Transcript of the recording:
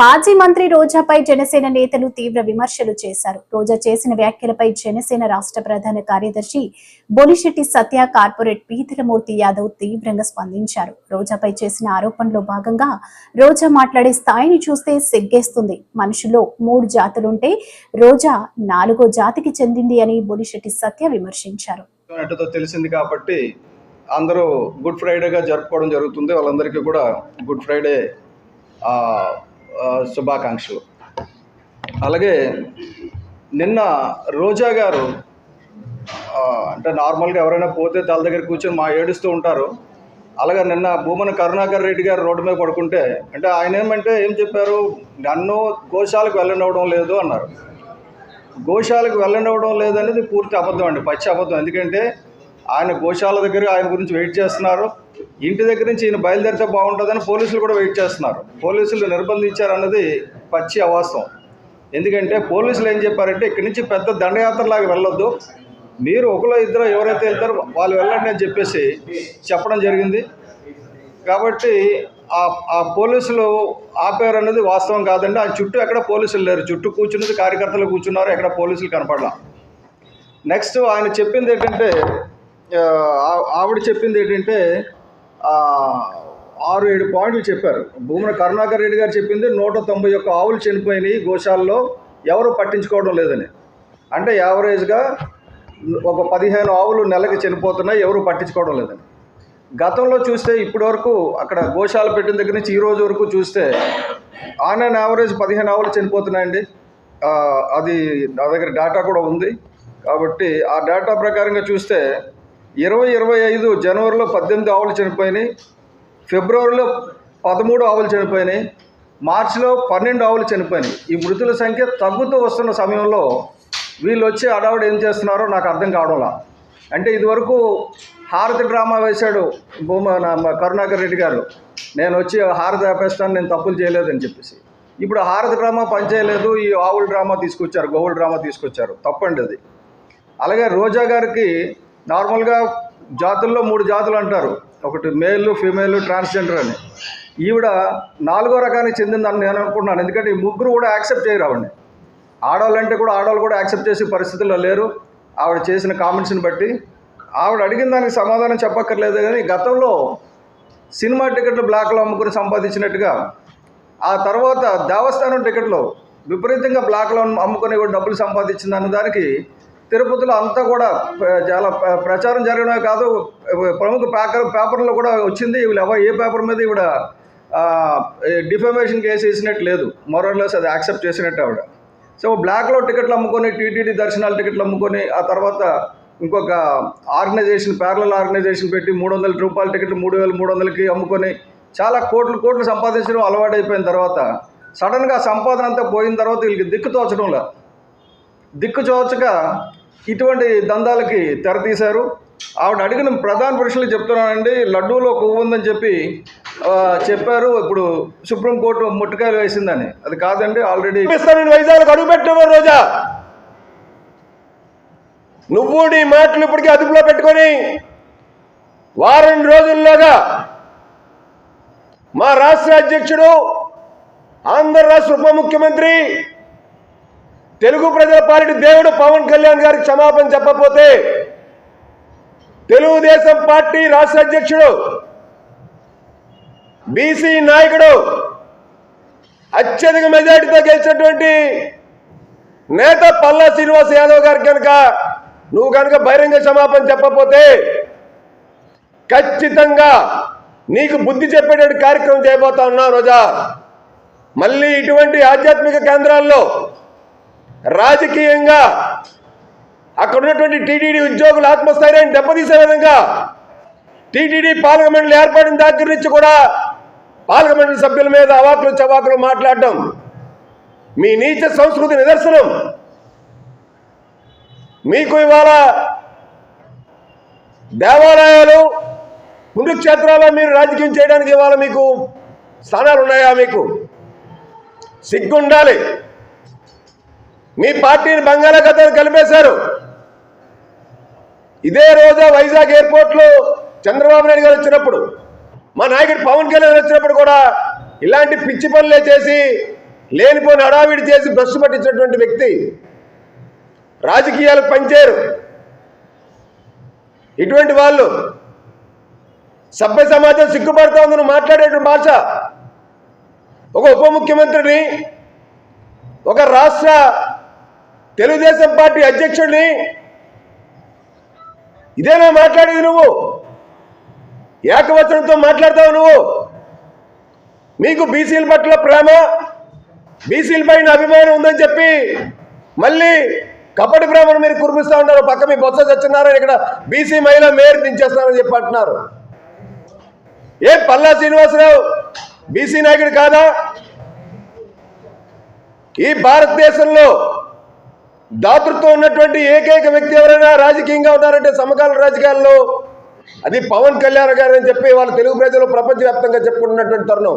మాజీ మంత్రి రోజాపై జనసేన నేతలు తీవ్ర విమర్శలు చేశారు. రోజా చేసిన వ్యాఖ్యలపై జనసేన రాష్ట్ర ప్రధాన కార్యదర్శి బొలిశెట్టి సత్య కార్పొరేట్ పీతలమూర్తి యాదవ్ తీవ్రంగా స్పందించారు. రోజాపై చేసిన ఆరోపణలో భాగంగా రోజా మాట్లాడే స్థాయిని చూస్తే సిగ్గేస్తుంది. మనుషుల్లో మూడు జాతులుంటే రోజా నాలుగో జాతికి చెందింది అని బొలిశెట్టి సత్య విమర్శించారు. తెలిసింది కాబట్టి అందరూ గుడ్ ఫ్రైడేగా జరుపుకోవడం జరుగుతుంది. వాళ్ళందరికీ కూడా గుడ్ ఫ్రైడే శుభాకాంక్షలు. అలాగే నిన్న రోజా గారు అంటే నార్మల్గా ఎవరైనా పోతే తల దగ్గర కూర్చొని మా ఏడుస్తూ ఉంటారు. అలాగే నిన్న భూమన కరుణాకర్ రెడ్డి గారు రోడ్డు మీద పడుకుంటే అంటే ఆయన ఏమంటే ఏం చెప్పారు? నన్ను గోశాలకు వెళ్ళనివ్వడం లేదు అన్నారు. గోశాలకు వెళ్ళనివ్వడం లేదనేది పూర్తి అబద్ధం అండి పచ్చి అబద్ధం. ఎందుకంటే ఆయన గోశాల దగ్గర ఆయన గురించి వెయిట్ చేస్తున్నారు. ఇంటి దగ్గర నుంచి ఈయన బయలుదేరితే బాగుంటుందని పోలీసులు కూడా వెయిట్ చేస్తున్నారు. పోలీసులు నిర్బంధించారన్నది పచ్చి అవాస్తవం. ఎందుకంటే పోలీసులు ఏం చెప్పారంటే ఇక్కడి నుంచి పెద్ద దండయాత్రలాగా వెళ్ళొద్దు. మీరు ఒకలో ఇద్దరు ఎవరైతే వెళ్తారో వాళ్ళు వెళ్ళండి అని చెప్పేసి చెప్పడం జరిగింది. కాబట్టి ఆ ఆ పోలీసులు ఆపారు అన్నది వాస్తవం కాదండి. ఆ చుట్టూ ఎక్కడ పోలీసులు లేరు. చుట్టూ కూర్చున్నది కార్యకర్తలు కూర్చున్నారు. ఎక్కడ పోలీసులు కనపడలా. నెక్స్ట్ ఆయన చెప్పింది ఏంటంటే ఆవిడ చెప్పింది ఏంటంటే ఆరు ఏడు పాయింట్లు చెప్పారు. భూమన కరుణాకర్ రెడ్డి గారు చెప్పింది నూట తొంభై ఒక్క ఆవులు చనిపోయినాయి గోశాలలో ఎవరు పట్టించుకోవడం లేదని. అంటే యావరేజ్గా ఒక పదిహేను ఆవులు నెలకి చనిపోతున్నాయి ఎవరు పట్టించుకోవడం లేదని. గతంలో చూస్తే ఇప్పటి వరకు అక్కడ గోశాల పెట్టిన దగ్గర నుంచి ఈ రోజు వరకు చూస్తే ఆన్ అండ్ యావరేజ్ పదిహేను ఆవులు చనిపోతున్నాయండి. అది నా దగ్గర డేటా కూడా ఉంది. కాబట్టి ఆ డేటా ప్రకారంగా చూస్తే ఇరవై ఇరవై ఐదు జనవరిలో పద్దెనిమిది ఆవులు చనిపోయినాయి. ఫిబ్రవరిలో పదమూడు ఆవులు చనిపోయినాయి. మార్చిలో పన్నెండు ఆవులు చనిపోయినాయి. ఈ మృతుల సంఖ్య తగ్గుతూ వస్తున్న సమయంలో వీళ్ళు వచ్చి అడావిడ ఏం చేస్తున్నారో నాకు అర్థం కావడంలా. అంటే ఇదివరకు హారతి డ్రామా వేశాడు భూమ నా- కరుణాకర్ రెడ్డి గారు. నేను వచ్చి హారతి ఆపేస్తాను నేను తప్పులు చేయలేదని చెప్పేసి. ఇప్పుడు హారతి డ్రామా పనిచేయలేదు ఈ ఆవుల డ్రామా తీసుకొచ్చారు గోవుల డ్రామా తీసుకొచ్చారు. తప్పండి అది. అలాగే రోజా గారికి నార్మల్గా జాతుల్లో మూడు జాతులు అంటారు. ఒకటి మేల్ ఫీమేల్ ట్రాన్స్జెండర్ అని. ఈవిడ నాలుగో రకానికి చెందిందని నేను అనుకుంటున్నాను. ఎందుకంటే ఈ ముగ్గురు కూడా యాక్సెప్ట్ చేయరు ఆవిడని. ఆడవాళ్ళంటే కూడా ఆడవాళ్ళు కూడా యాక్సెప్ట్ చేసే పరిస్థితుల్లో లేరు. ఆవిడ చేసిన కామెంట్స్ని బట్టి ఆవిడ అడిగిన దానికి సమాధానం చెప్పక్కర్లేదు కానీ గతంలో సినిమా టికెట్లు బ్లాక్లో అమ్ముకుని సంపాదించినట్టుగా ఆ తర్వాత దేవస్థానం టికెట్లు విపరీతంగా బ్లాక్లో అమ్ముకుని కూడా డబ్బులు సంపాదించిందన్న దానికి తిరుపతిలో అంతా కూడా చాలా ప్రచారం జరగడమే కాదు. ప్రముఖ పేపర్ పేపర్లో కూడా వచ్చింది. వీళ్ళు ఎవరు ఏ పేపర్ మీద ఇవిడ డిఫమేషన్ కేసు వేసినట్టు లేదు. మరోలెస్ అది యాక్సెప్ట్ చేసినట్టు ఆవిడ. సో బ్లాక్లో టికెట్లు అమ్ముకొని టీటీడీ దర్శనాలు టికెట్లు అమ్ముకొని ఆ తర్వాత ఇంకొక ఆర్గనైజేషన్ ప్యారల ఆర్గనైజేషన్ పెట్టి మూడు వందల రూపాయల టికెట్లు మూడు వేల మూడు వందలకి అమ్ముకొని చాలా కోట్లు కోట్లు సంపాదించడం అలవాటైపోయిన తర్వాత సడన్గా సంపాదన అంతా పోయిన తర్వాత వీళ్ళకి దిక్కు తోచడంలా. దిక్కు చోచక ఇటువంటి దందాలకి తెరతీశారు. ఆవిడ అడిగిన ప్రధాన పురుషులు చెప్తున్నానండి. లడ్డూలో కొవ్వు ఉందని చెప్పి చెప్పారు. ఇప్పుడు సుప్రీంకోర్టు ముట్టకాయలు వేసిందని. అది కాదండి ఆల్రెడీ వైజాగ్ అడుగు పెట్టిన రోజా. నువ్వు నీ మాటలు ఇప్పటికీ అదుపులో పెట్టుకొని వారం రోజుల్లోగా మా రాష్ట్ర అధ్యక్షుడు ఆంధ్ర రాష్ట్ర ఉప ముఖ్యమంత్రి తెలుగు ప్రజల పార్టీ దేవుడు పవన్ కళ్యాణ్ గారికి క్షమాపణ చెప్పపోతే తెలుగుదేశం పార్టీ రాష్ట్ర అధ్యక్షుడు బీసీ నాయకుడు అత్యధిక మెజార్టీతో గెలిచినటువంటి నేత పల్లా శ్రీనివాస్ యాదవ్ గారికి కనుక నువ్వు కనుక బహిరంగ క్షమాపణ చెప్పపోతే ఖచ్చితంగా నీకు బుద్ధి చెప్పేటువంటి కార్యక్రమం చేయబోతా ఉన్నావు రోజా. మళ్ళీ ఇటువంటి ఆధ్యాత్మిక కేంద్రాల్లో రాజకీయంగా అక్కడ ఉన్నటువంటి టీటీడీ ఉద్యోగుల ఆత్మస్థైర్యాన్ని దెబ్బతీసే విధంగా టీటీడీ పార్లమెంట్లు ఏర్పడిన దగ్గర నుంచి కూడా పార్లమెంటు సభ్యుల మీద అవాకులు చవాకులు మాట్లాడడం మీ నీచ సంస్కృతి నిదర్శనం. మీకు ఇవాళ దేవాలయాలు పుణ్యక్షేత్రాల్లో మీరు రాజకీయం చేయడానికి ఇవాళ మీకు స్థానాలు ఉన్నాయా మీకు? సిగ్గుండాలి. మీ పార్టీని బంగాళాఖాతం కలిపేశారు. ఇదే రోజా వైజాగ్ ఎయిర్పోర్ట్లో చంద్రబాబు నాయుడు గారు వచ్చినప్పుడు మా నాయకుడు పవన్ కళ్యాణ్ వచ్చినప్పుడు కూడా ఇలాంటి పిచ్చి పనులే చేసి లేనిపోని హడావిడి చేసి బ్రష్ పట్టించినటువంటి వ్యక్తి రాజకీయాలకు పనిచేయరు. ఇటువంటి వాళ్ళు సభ్య సమాజం సిగ్గుపడతా ఉంది మాట్లాడేటువంటి భాష ఒక ఉప ముఖ్యమంత్రిని ఒక రాష్ట్ర తెలుగుదేశం పార్టీ అధ్యక్షుడిని. ఇదేనా మాట్లాడేది నువ్వు? ఏకవచనంతో మాట్లాడతావు నువ్వు? మీకు బీసీల పట్ల ప్రేమ బీసీల పైన అభిమానం ఉందని చెప్పి మళ్ళీ కపటి ప్రేమను మీరు కురిపిస్తూ ఉన్నారు. పక్క మీ బొత్స సత్యనారాయణ ఇక్కడ బీసీ మహిళ మేయర్ దించేస్తారని చెప్పి అంటున్నారు. ఏ పల్లా శ్రీనివాసరావు బీసీ నాయకుడు కాదా? ఈ భారతదేశంలో దాతృత్వం ఉన్నటువంటి ఏకైక వ్యక్తి ఎవరైనా రాజకీయంగా ఉన్నారంటే సమకాల రాజకీయాల్లో అది పవన్ కళ్యాణ్ గారు అని చెప్పి వాళ్ళ తెలుగు ప్రజలు ప్రపంచవ్యాప్తంగా చెప్పుకుంటున్నటువంటి తరుణం.